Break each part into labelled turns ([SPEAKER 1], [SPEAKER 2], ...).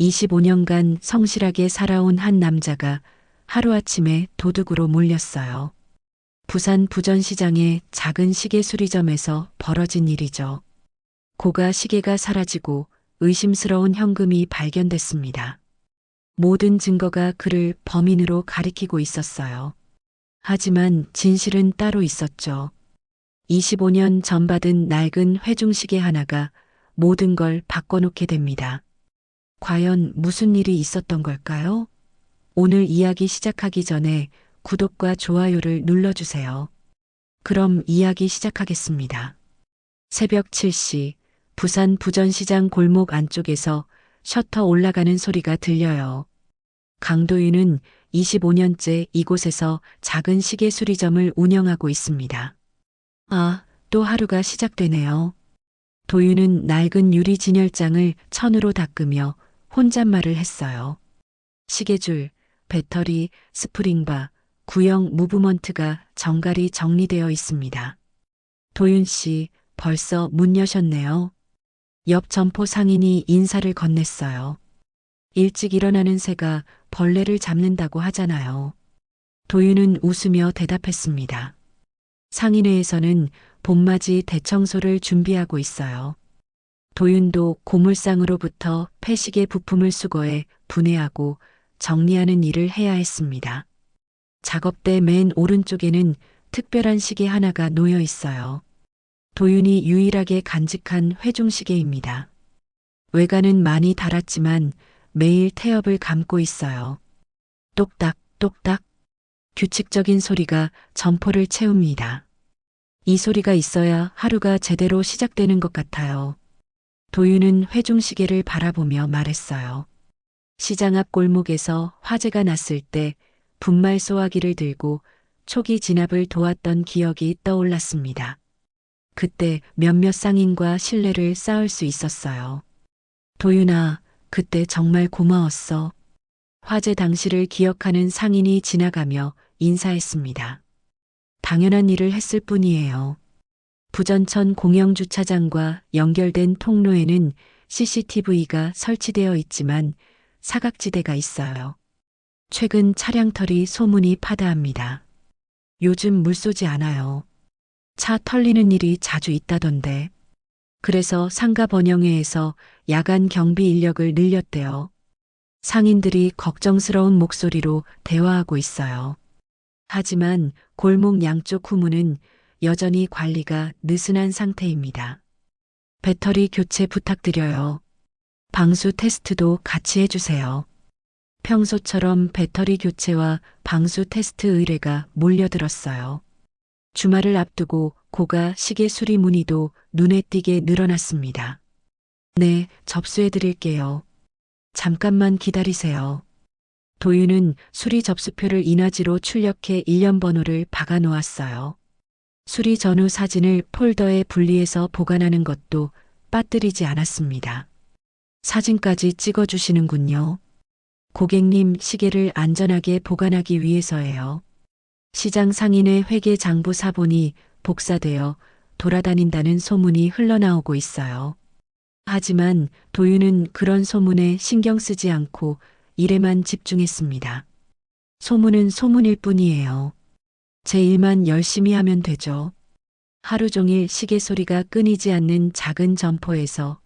[SPEAKER 1] 25년간 성실하게 살아온 한 남자가 하루아침에 도둑으로 몰렸어요. 부산 부전시장의 작은 시계 수리점에서 벌어진 일이죠. 고가 시계가 사라지고 의심스러운 현금이 발견됐습니다. 모든 증거가 그를 범인으로 가리키고 있었어요. 하지만 진실은 따로 있었죠. 25년 전 받은 낡은 회중시계 하나가 모든 걸 바꿔놓게 됩니다. 과연 무슨 일이 있었던 걸까요? 오늘 이야기 시작하기 전에 구독과 좋아요를 눌러주세요. 그럼 이야기 시작하겠습니다. 새벽 7시 부산 부전시장 골목 안쪽에서 셔터 올라가는 소리가 들려요. 강도윤은 25년째 이곳에서 작은 시계 수리점을 운영하고 있습니다. 아, 또 하루가 시작되네요. 도윤은 낡은 유리 진열장을 천으로 닦으며 혼잣말을 했어요. 시계줄, 배터리, 스프링바, 구형 무브먼트가 정갈이 정리되어 있습니다. 도윤 씨, 벌써 문 여셨네요. 옆 점포 상인이 인사를 건넸어요. 일찍 일어나는 새가 벌레를 잡는다고 하잖아요. 도윤은 웃으며 대답했습니다. 상인회에서는 봄맞이 대청소를 준비하고 있어요. 도윤도 고물상으로부터 폐식의 부품을 수거해 분해하고 정리하는 일을 해야 했습니다. 작업대 맨 오른쪽에는 특별한 시계 하나가 놓여 있어요. 도윤이 유일하게 간직한 회중시계입니다. 외관은 많이 닳았지만 매일 태엽을 감고 있어요. 똑딱, 똑딱. 규칙적인 소리가 점포를 채웁니다. 이 소리가 있어야 하루가 제대로 시작되는 것 같아요. 도윤은 회중시계를 바라보며 말했어요. 시장 앞 골목에서 화재가 났을 때 분말 소화기를 들고 초기 진압을 도왔던 기억이 떠올랐습니다. 그때 몇몇 상인과 신뢰를 쌓을 수 있었어요. 도윤아, 그때 정말 고마웠어. 화재 당시를 기억하는 상인이 지나가며 인사했습니다. 당연한 일을 했을 뿐이에요. 부전천 공영주차장과 연결된 통로에는 CCTV가 설치되어 있지만 사각지대가 있어요. 최근 차량털이 소문이 파다합니다. 요즘 물 쏘지 않아요. 차 털리는 일이 자주 있다던데. 그래서 상가 번영회에서 야간 경비 인력을 늘렸대요. 상인들이 걱정스러운 목소리로 대화하고 있어요. 하지만 골목 양쪽 후문은 여전히 관리가 느슨한 상태입니다. 배터리 교체 부탁드려요. 방수 테스트도 같이 해주세요. 평소처럼 배터리 교체와 방수 테스트 의뢰가 몰려들었어요. 주말을 앞두고 고가 시계 수리 문의도 눈에 띄게 늘어났습니다. 네, 접수해 드릴게요. 잠깐만 기다리세요. 도윤은 수리 접수표를 인화지로 출력해 일련 번호를 박아 놓았어요. 수리 전후 사진을 폴더에 분리해서 보관하는 것도 빠뜨리지 않았습니다. 사진까지 찍어 주시는군요. 고객님 시계를 안전하게 보관하기 위해서예요. 시장 상인의 회계 장부 사본이 복사되어 돌아다닌다는 소문이 흘러나오고 있어요. 하지만 도윤은 그런 소문에 신경 쓰지 않고 일에만 집중했습니다. 소문은 소문일 뿐이에요. 제 일만 열심히 하면 되죠. 하루 종일 시계 소리가 끊이지 않는 작은 점포에서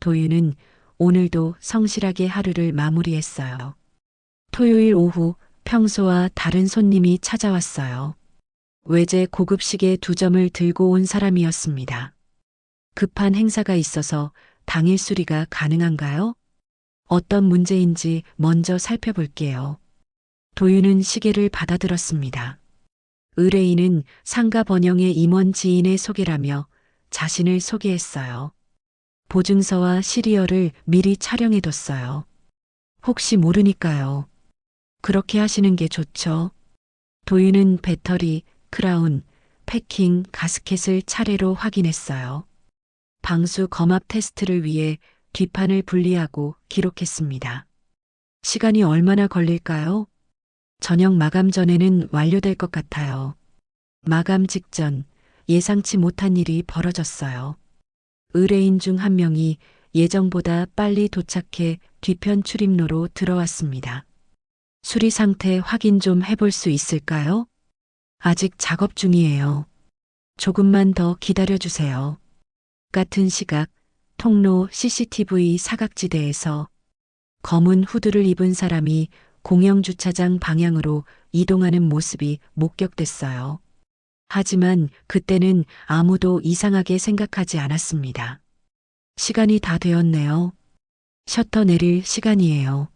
[SPEAKER 1] 도윤은 오늘도 성실하게 하루를 마무리했어요. 토요일 오후 평소와 다른 손님이 찾아왔어요. 외제 고급 시계 두 점을 들고 온 사람이었습니다. 급한 행사가 있어서 당일 수리가 가능한가요? 어떤 문제인지 먼저 살펴볼게요. 도윤은 시계를 받아들었습니다. 의뢰인은 상가 번영의 임원 지인의 소개라며 자신을 소개했어요. 보증서와 시리얼을 미리 촬영해뒀어요. 혹시 모르니까요. 그렇게 하시는 게 좋죠. 도윤은 배터리, 크라운, 패킹, 가스켓을 차례로 확인했어요. 방수 검압 테스트를 위해 뒷판을 분리하고 기록했습니다. 시간이 얼마나 걸릴까요? 저녁 마감 전에는 완료될 것 같아요. 마감 직전 예상치 못한 일이 벌어졌어요. 의뢰인 중 한 명이 예정보다 빨리 도착해 뒤편 출입로로 들어왔습니다. 수리 상태 확인 좀 해볼 수 있을까요? 아직 작업 중이에요. 조금만 더 기다려 주세요. 같은 시각 통로 CCTV 사각지대에서 검은 후드를 입은 사람이 공영주차장 방향으로 이동하는 모습이 목격됐어요. 하지만 그때는 아무도 이상하게 생각하지 않았습니다. 시간이 다 되었네요. 셔터 내릴 시간이에요.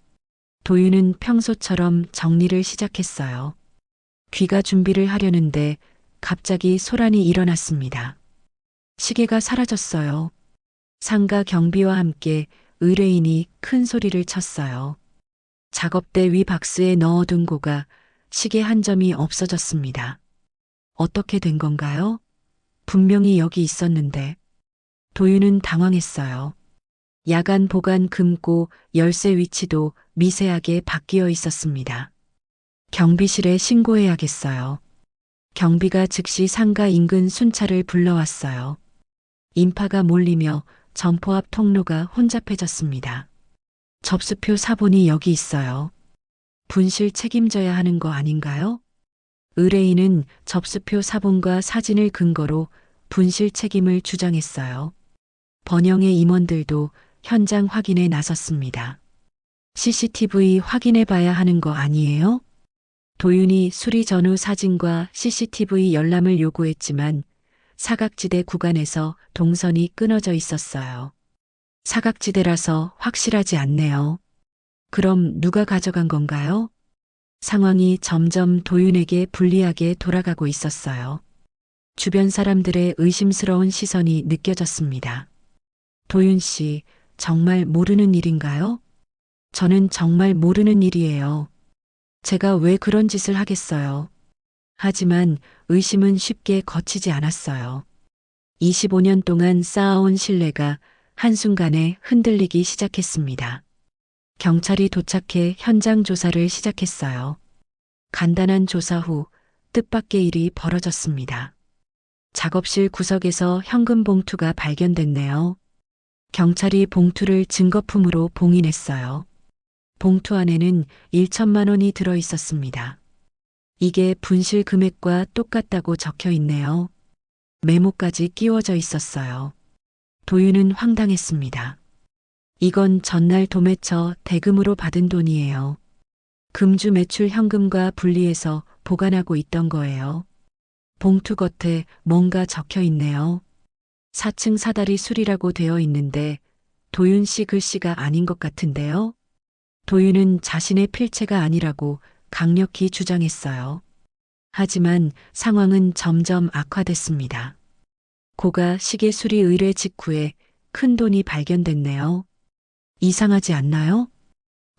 [SPEAKER 1] 도윤은 평소처럼 정리를 시작했어요. 귀가 준비를 하려는데 갑자기 소란이 일어났습니다. 시계가 사라졌어요. 상가 경비와 함께 의뢰인이 큰 소리를 쳤어요. 작업대 위 박스에 넣어둔 고가 시계 한 점이 없어졌습니다. 어떻게 된 건가요? 분명히 여기 있었는데. 도윤은 당황했어요. 야간 보관 금고 열쇠 위치도 미세하게 바뀌어 있었습니다. 경비실에 신고해야겠어요. 경비가 즉시 상가 인근 순찰을 불러왔어요. 인파가 몰리며 점포 앞 통로가 혼잡해졌습니다. 접수표 사본이 여기 있어요. 분실 책임져야 하는 거 아닌가요? 의뢰인은 접수표 사본과 사진을 근거로 분실 책임을 주장했어요. 번영의 임원들도 현장 확인에 나섰습니다. CCTV 확인해 봐야 하는 거 아니에요? 도윤이 수리 전후 사진과 CCTV 열람을 요구했지만 사각지대 구간에서 동선이 끊어져 있었어요. 사각지대라서 확실하지 않네요. 그럼 누가 가져간 건가요? 상황이 점점 도윤에게 불리하게 돌아가고 있었어요. 주변 사람들의 의심스러운 시선이 느껴졌습니다. 도윤 씨, 정말 모르는 일인가요? 저는 정말 모르는 일이에요. 제가 왜 그런 짓을 하겠어요. 하지만 의심은 쉽게 거치지 않았어요. 25년 동안 쌓아온 신뢰가 한순간에 흔들리기 시작했습니다. 경찰이 도착해 현장 조사를 시작했어요. 간단한 조사 후 뜻밖의 일이 벌어졌습니다. 작업실 구석에서 현금 봉투가 발견됐네요. 경찰이 봉투를 증거품으로 봉인했어요. 봉투 안에는 1천만 원이 들어 있었습니다. 이게 분실 금액과 똑같다고 적혀 있네요. 메모까지 끼워져 있었어요. 도윤은 황당했습니다. 이건 전날 도매처 대금으로 받은 돈이에요. 금주 매출 현금과 분리해서 보관하고 있던 거예요. 봉투 겉에 뭔가 적혀 있네요. 4층 사다리 술이라고 되어 있는데 도윤 씨 글씨가 아닌 것 같은데요. 도윤은 자신의 필체가 아니라고 강력히 주장했어요. 하지만 상황은 점점 악화됐습니다. 고가 시계 수리 의뢰 직후에 큰 돈이 발견됐네요. 이상하지 않나요?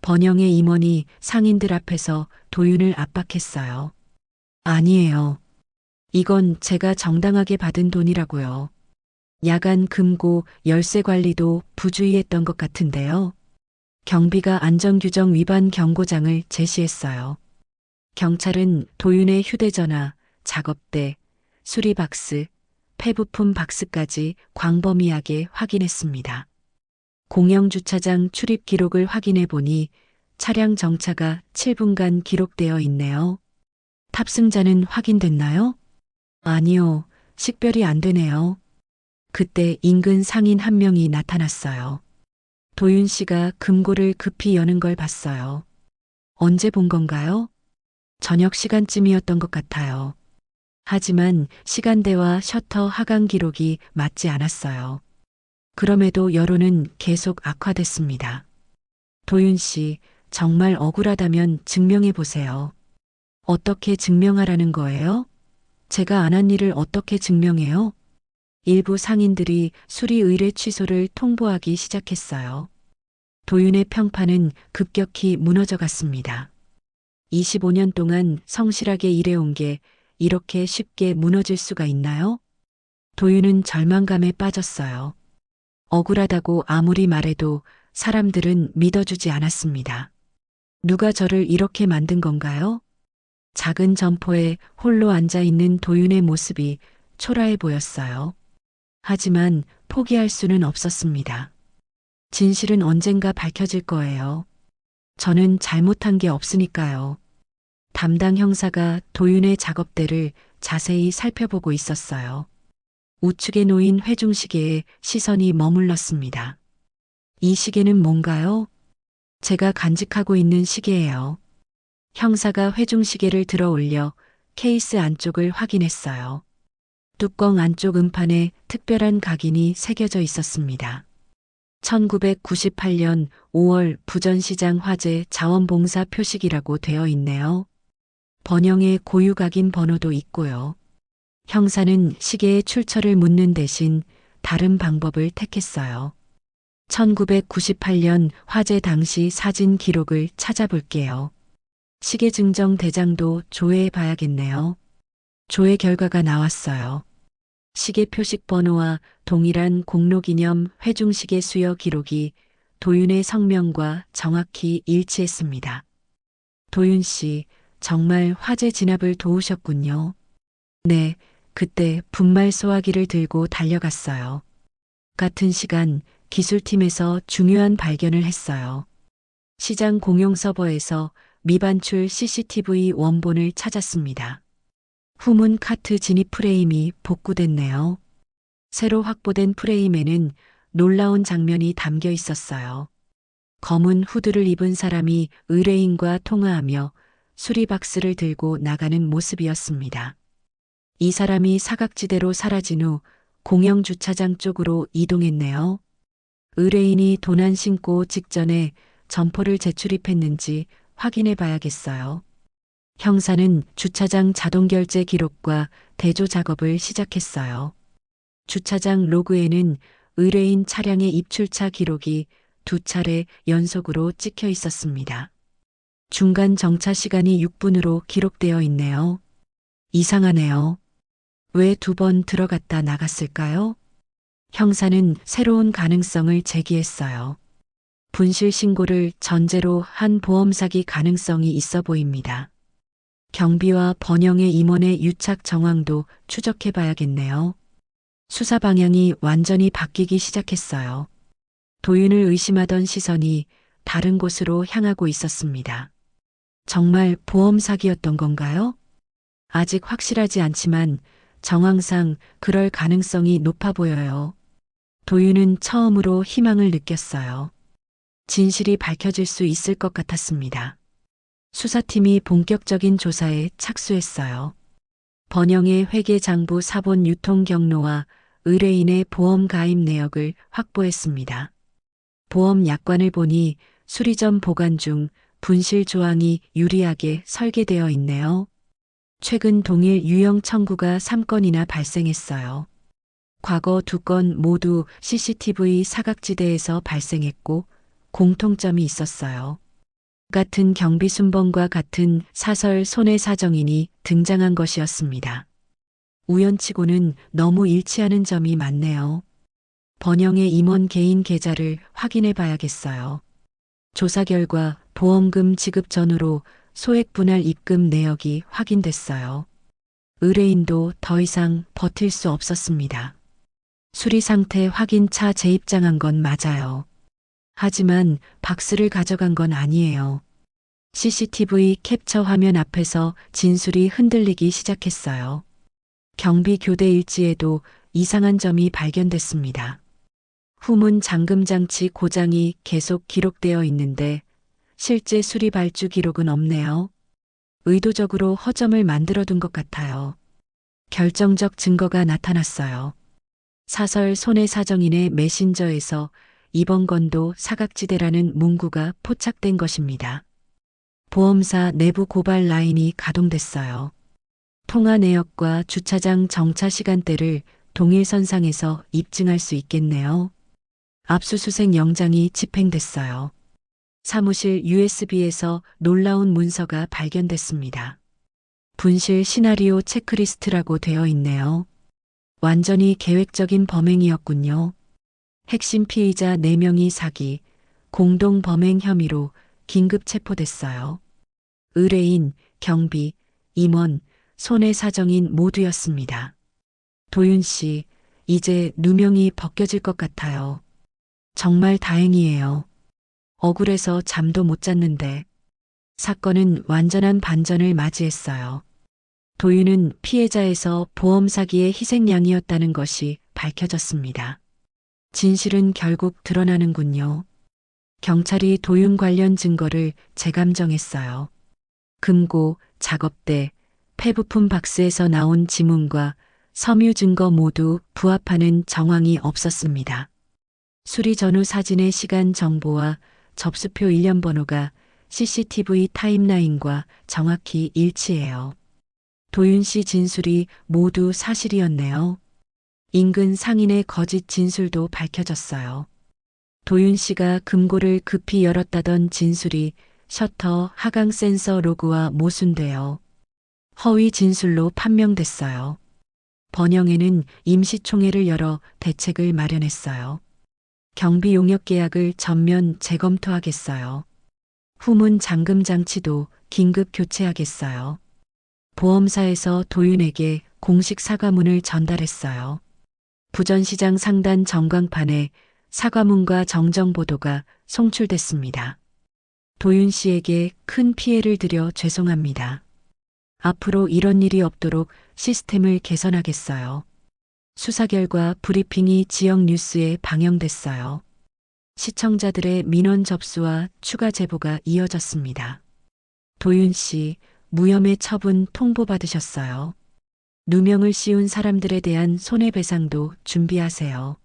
[SPEAKER 1] 번영의 임원이 상인들 앞에서 도윤을 압박했어요. 아니에요. 이건 제가 정당하게 받은 돈이라고요. 야간 금고 열쇠 관리도 부주의했던 것 같은데요. 경비가 안전규정 위반 경고장을 제시했어요. 경찰은 도윤의 휴대전화, 작업대, 수리박스, 폐부품 박스까지 광범위하게 확인했습니다. 공영 주차장 출입 기록을 확인해 보니 차량 정차가 7분간 기록되어 있네요. 탑승자는 확인됐나요? 아니요, 식별이 안 되네요. 그때 인근 상인 한 명이 나타났어요. 도윤 씨가 금고를 급히 여는 걸 봤어요. 언제 본 건가요? 저녁 시간쯤이었던 것 같아요. 하지만 시간대와 셔터 하강 기록이 맞지 않았어요. 그럼에도 여론은 계속 악화됐습니다. 도윤 씨, 정말 억울하다면 증명해 보세요. 어떻게 증명하라는 거예요? 제가 안 한 일을 어떻게 증명해요? 일부 상인들이 수리 의뢰 취소를 통보하기 시작했어요. 도윤의 평판은 급격히 무너져 갔습니다. 25년 동안 성실하게 일해온 게 이렇게 쉽게 무너질 수가 있나요? 도윤은 절망감에 빠졌어요. 억울하다고 아무리 말해도 사람들은 믿어주지 않았습니다. 누가 저를 이렇게 만든 건가요? 작은 점포에 홀로 앉아 있는 도윤의 모습이 초라해 보였어요. 하지만 포기할 수는 없었습니다. 진실은 언젠가 밝혀질 거예요. 저는 잘못한 게 없으니까요. 담당 형사가 도윤의 작업대를 자세히 살펴보고 있었어요. 우측에 놓인 회중 시계에 시선이 머물렀습니다. 이 시계는 뭔가요? 제가 간직하고 있는 시계예요. 형사가 회중 시계를 들어 올려 케이스 안쪽을 확인했어요. 뚜껑 안쪽 음판에 특별한 각인이 새겨져 있었습니다. 1998년 5월 부전시장 화재 자원봉사 표식이라고 되어 있네요. 번영의 고유 각인 번호도 있고요. 형사는 시계의 출처를 묻는 대신 다른 방법을 택했어요. 1998년 화재 당시 사진 기록을 찾아볼게요. 시계 증정 대장도 조회해 봐야겠네요. 조회 결과가 나왔어요. 시계 표식 번호와 동일한 공로 기념 회중시계 수여 기록이 도윤의 성명과 정확히 일치했습니다. 도윤 씨, 정말 화재 진압을 도우셨군요. 네, 그때 분말 소화기를 들고 달려갔어요. 같은 시간 기술팀에서 중요한 발견을 했어요. 시장 공용 서버에서 미반출 CCTV 원본을 찾았습니다. 후문 카트 진입 프레임이 복구됐네요. 새로 확보된 프레임에는 놀라운 장면이 담겨 있었어요. 검은 후드를 입은 사람이 의뢰인과 통화하며 수리박스를 들고 나가는 모습이었습니다. 이 사람이 사각지대로 사라진 후 공영 주차장 쪽으로 이동했네요. 의뢰인이 도난 신고 직전에 점포를 재출입했는지 확인해 봐야겠어요. 형사는 주차장 자동 결제 기록과 대조 작업을 시작했어요. 주차장 로그에는 의뢰인 차량의 입출차 기록이 두 차례 연속으로 찍혀 있었습니다. 중간 정차 시간이 6분으로 기록되어 있네요. 이상하네요. 왜 두 번 들어갔다 나갔을까요? 형사는 새로운 가능성을 제기했어요. 분실 신고를 전제로 한 보험 사기 가능성이 있어 보입니다. 경비와 번영의 임원의 유착 정황도 추적해 봐야겠네요. 수사 방향이 완전히 바뀌기 시작했어요. 도윤을 의심하던 시선이 다른 곳으로 향하고 있었습니다. 정말 보험 사기였던 건가요? 아직 확실하지 않지만 정황상 그럴 가능성이 높아 보여요. 도윤은 처음으로 희망을 느꼈어요. 진실이 밝혀질 수 있을 것 같았습니다. 수사팀이 본격적인 조사에 착수했어요. 번영의 회계장부 사본 유통 경로와 의뢰인의 보험 가입 내역을 확보했습니다. 보험 약관을 보니 수리점 보관 중 분실 조항이 유리하게 설계되어 있네요. 최근 동일 유형 청구가 3건이나 발생했어요. 과거 두 건 모두 CCTV 사각지대에서 발생했고 공통점이 있었어요. 같은 경비 순번과 같은 사설 손해 사정인이 등장한 것이었습니다. 우연치고는 너무 일치하는 점이 많네요. 번영의 임원 개인 계좌를 확인해 봐야겠어요. 조사 결과 보험금 지급 전후로 소액 분할 입금 내역이 확인됐어요. 의뢰인도 더 이상 버틸 수 없었습니다. 수리 상태 확인차 재입장한 건 맞아요. 하지만 박스를 가져간 건 아니에요. CCTV 캡처 화면 앞에서 진술이 흔들리기 시작했어요. 경비 교대 일지에도 이상한 점이 발견됐습니다. 후문 잠금 장치 고장이 계속 기록되어 있는데 실제 수리 발주 기록은 없네요. 의도적으로 허점을 만들어둔 것 같아요. 결정적 증거가 나타났어요. 사설 손해사정인의 메신저에서 이번 건도 사각지대라는 문구가 포착된 것입니다. 보험사 내부 고발 라인이 가동됐어요. 통화 내역과 주차장 정차 시간대를 동일선상에서 입증할 수 있겠네요. 압수수색 영장이 집행됐어요. 사무실 USB에서 놀라운 문서가 발견됐습니다. 분실 시나리오 체크리스트라고 되어 있네요. 완전히 계획적인 범행이었군요. 핵심 피의자 4명이 사기, 공동 범행 혐의로 긴급 체포됐어요. 의뢰인, 경비, 임원, 손해사정인 모두였습니다. 도윤 씨, 이제 누명이 벗겨질 것 같아요. 정말 다행이에요. 억울해서 잠도 못 잤는데 사건은 완전한 반전을 맞이했어요. 도윤은 피해자에서 보험 사기의 희생양이었다는 것이 밝혀졌습니다. 진실은 결국 드러나는군요. 경찰이 도윤 관련 증거를 재감정했어요. 금고, 작업대, 폐부품 박스에서 나온 지문과 섬유 증거 모두 부합하는 정황이 없었습니다. 수리 전후 사진의 시간 정보와 접수표 일련 번호가 CCTV 타임라인과 정확히 일치해요. 도윤 씨 진술이 모두 사실이었네요. 인근 상인의 거짓 진술도 밝혀졌어요. 도윤 씨가 금고를 급히 열었다던 진술이 셔터 하강 센서 로그와 모순되어 허위 진술로 판명됐어요. 번영에는 임시총회를 열어 대책을 마련했어요. 경비 용역 계약을 전면 재검토하겠어요. 후문 잠금 장치도 긴급 교체하겠어요. 보험사에서 도윤에게 공식 사과문을 전달했어요. 부전시장 상단 전광판에 사과문과 정정보도가 송출됐습니다. 도윤 씨에게 큰 피해를 드려 죄송합니다. 앞으로 이런 일이 없도록 시스템을 개선하겠어요. 수사 결과 브리핑이 지역 뉴스에 방영됐어요. 시청자들의 민원 접수와 추가 제보가 이어졌습니다. 도윤 씨, 무혐의 처분 통보받으셨어요. 누명을 씌운 사람들에 대한 손해배상도 준비하세요.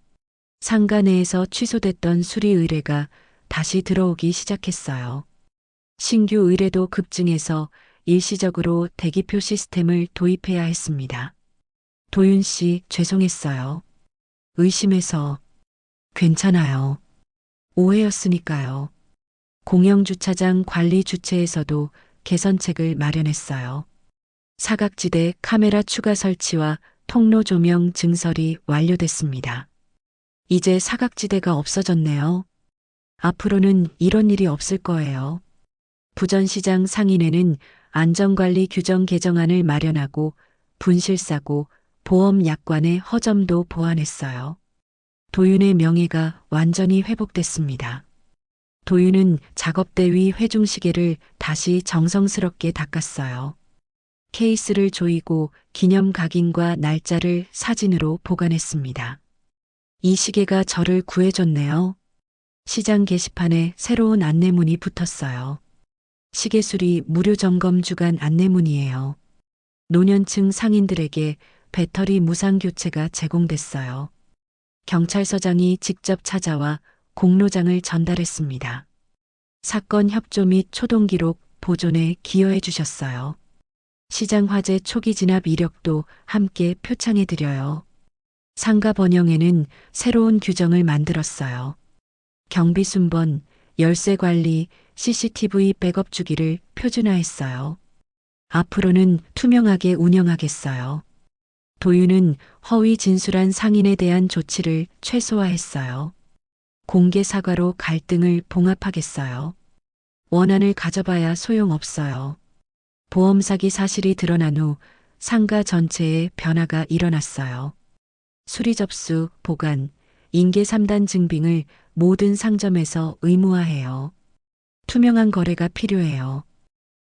[SPEAKER 1] 상가 내에서 취소됐던 수리 의뢰가 다시 들어오기 시작했어요. 신규 의뢰도 급증해서 일시적으로 대기표 시스템을 도입해야 했습니다. 도윤 씨, 죄송했어요. 의심해서. 괜찮아요. 오해였으니까요. 공영주차장 관리 주체에서도 개선책을 마련했어요. 사각지대 카메라 추가 설치와 통로 조명 증설이 완료됐습니다. 이제 사각지대가 없어졌네요. 앞으로는 이런 일이 없을 거예요. 부전시장 상인회는 안전관리 규정 개정안을 마련하고 분실사고, 보험 약관의 허점도 보완했어요. 도윤의 명예가 완전히 회복됐습니다. 도윤은 작업대 위 회중시계를 다시 정성스럽게 닦았어요. 케이스를 조이고 기념 각인과 날짜를 사진으로 보관했습니다. 이 시계가 저를 구해줬네요. 시장 게시판에 새로운 안내문이 붙었어요. 시계수리 무료 점검 주간 안내문이에요. 노년층 상인들에게 배터리 무상 교체가 제공됐어요. 경찰서장이 직접 찾아와 공로장을 전달했습니다. 사건 협조 및 초동 기록 보존에 기여해 주셨어요. 시장 화재 초기 진압 이력도 함께 표창해 드려요. 상가 번영에는 새로운 규정을 만들었어요. 경비 순번, 열쇠 관리, CCTV 백업 주기를 표준화했어요. 앞으로는 투명하게 운영하겠어요. 도윤은 허위 진술한 상인에 대한 조치를 최소화했어요. 공개 사과로 갈등을 봉합하겠어요. 원한을 가져봐야 소용없어요. 보험 사기 사실이 드러난 후 상가 전체에 변화가 일어났어요. 수리 접수, 보관, 인계 3단 증빙을 모든 상점에서 의무화해요. 투명한 거래가 필요해요.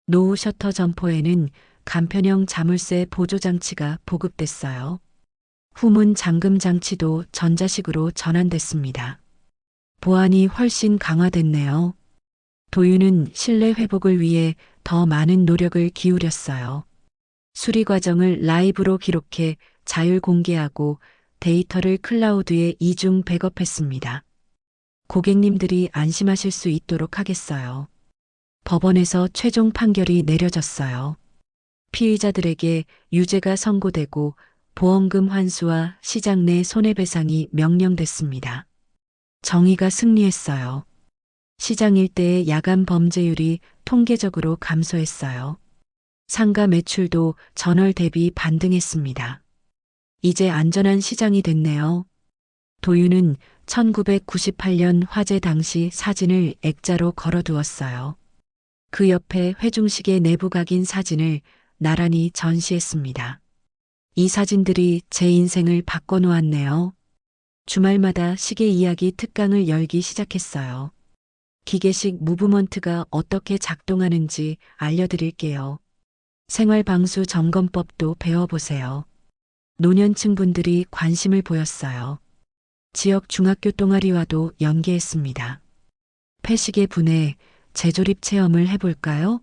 [SPEAKER 1] 노후 셔터 점포에는 간편형 자물쇠 보조 장치가 보급됐어요. 후문 잠금 장치도 전자식으로 전환됐습니다. 보안이 훨씬 강화됐네요. 도유는 신뢰 회복을 위해 더 많은 노력을 기울였어요. 수리 과정을 라이브로 기록해 자율 공개하고 데이터를 클라우드에 이중 백업했습니다. 고객님들이 안심하실 수 있도록 하겠어요. 법원에서 최종 판결이 내려졌어요. 피의자들에게 유죄가 선고되고 보험금 환수와 시장 내 손해배상이 명령됐습니다. 정의가 승리했어요. 시장 일대의 야간 범죄율이 통계적으로 감소했어요. 상가 매출도 전월 대비 반등했습니다. 이제 안전한 시장이 됐네요. 도유는 1998년 화재 당시 사진을 액자로 걸어두었어요. 그 옆에 회중식의 내부 각인 사진을 나란히 전시했습니다. 이 사진들이 제 인생을 바꿔놓았네요. 주말마다 시계 이야기 특강을 열기 시작했어요. 기계식 무브먼트가 어떻게 작동하는지 알려드릴게요. 생활방수 점검법도 배워보세요. 노년층 분들이 관심을 보였어요. 지역 중학교 동아리와도 연계했습니다. 폐시계 분해 재조립 체험을 해볼까요?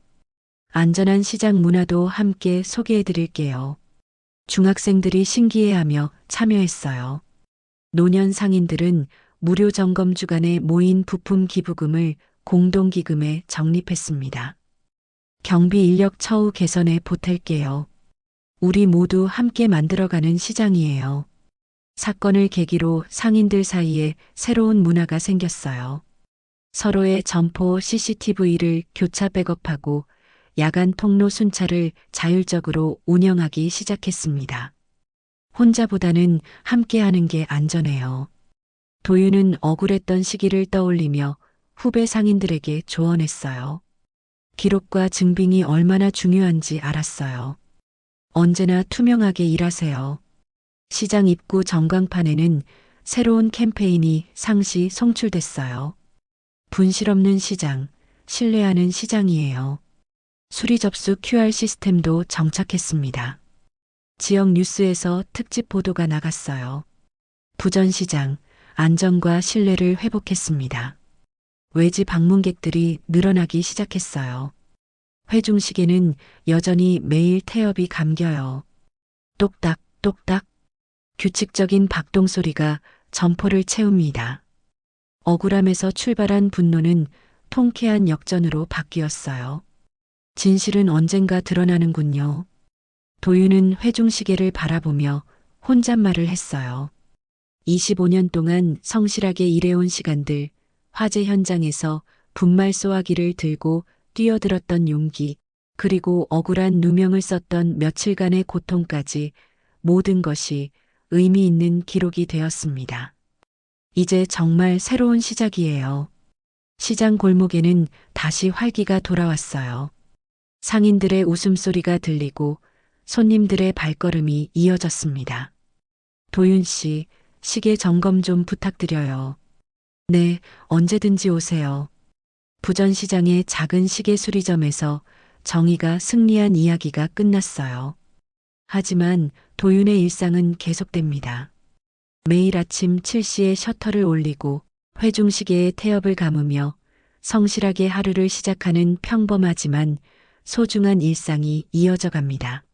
[SPEAKER 1] 안전한 시장 문화도 함께 소개해 드릴게요. 중학생들이 신기해하며 참여했어요. 노년 상인들은 무료 점검 주간에 모인 부품 기부금을 공동기금에 적립했습니다. 경비 인력 처우 개선에 보탤게요. 우리 모두 함께 만들어가는 시장이에요. 사건을 계기로 상인들 사이에 새로운 문화가 생겼어요. 서로의 점포 CCTV를 교차 백업하고 야간 통로 순찰을 자율적으로 운영하기 시작했습니다. 혼자보다는 함께하는 게 안전해요. 도윤은 억울했던 시기를 떠올리며 후배 상인들에게 조언했어요. 기록과 증빙이 얼마나 중요한지 알았어요. 언제나 투명하게 일하세요. 시장 입구 전광판에는 새로운 캠페인이 상시 송출됐어요. 분실 없는 시장, 신뢰하는 시장이에요. 수리 접수 QR 시스템도 정착했습니다. 지역 뉴스에서 특집 보도가 나갔어요. 부전시장, 안전과 신뢰를 회복했습니다. 외지 방문객들이 늘어나기 시작했어요. 회중시계는 여전히 매일 태엽이 감겨요. 똑딱, 똑딱. 규칙적인 박동 소리가 점포를 채웁니다. 억울함에서 출발한 분노는 통쾌한 역전으로 바뀌었어요. 진실은 언젠가 드러나는군요. 도윤은 회중시계를 바라보며 혼잣말을 했어요. 25년 동안 성실하게 일해온 시간들, 화재 현장에서 분말 쏘아기를 들고 뛰어들었던 용기, 그리고 억울한 누명을 썼던 며칠간의 고통까지 모든 것이 의미 있는 기록이 되었습니다. 이제 정말 새로운 시작이에요. 시장 골목에는 다시 활기가 돌아왔어요. 상인들의 웃음소리가 들리고 손님들의 발걸음이 이어졌습니다. 도윤 씨, 시계 점검 좀 부탁드려요. 네, 언제든지 오세요. 부전시장의 작은 시계 수리점에서 정의가 승리한 이야기가 끝났어요. 하지만 도윤의 일상은 계속됩니다. 매일 아침 7시에 셔터를 올리고 회중시계에 태엽을 감으며 성실하게 하루를 시작하는 평범하지만 소중한 일상이 이어져 갑니다.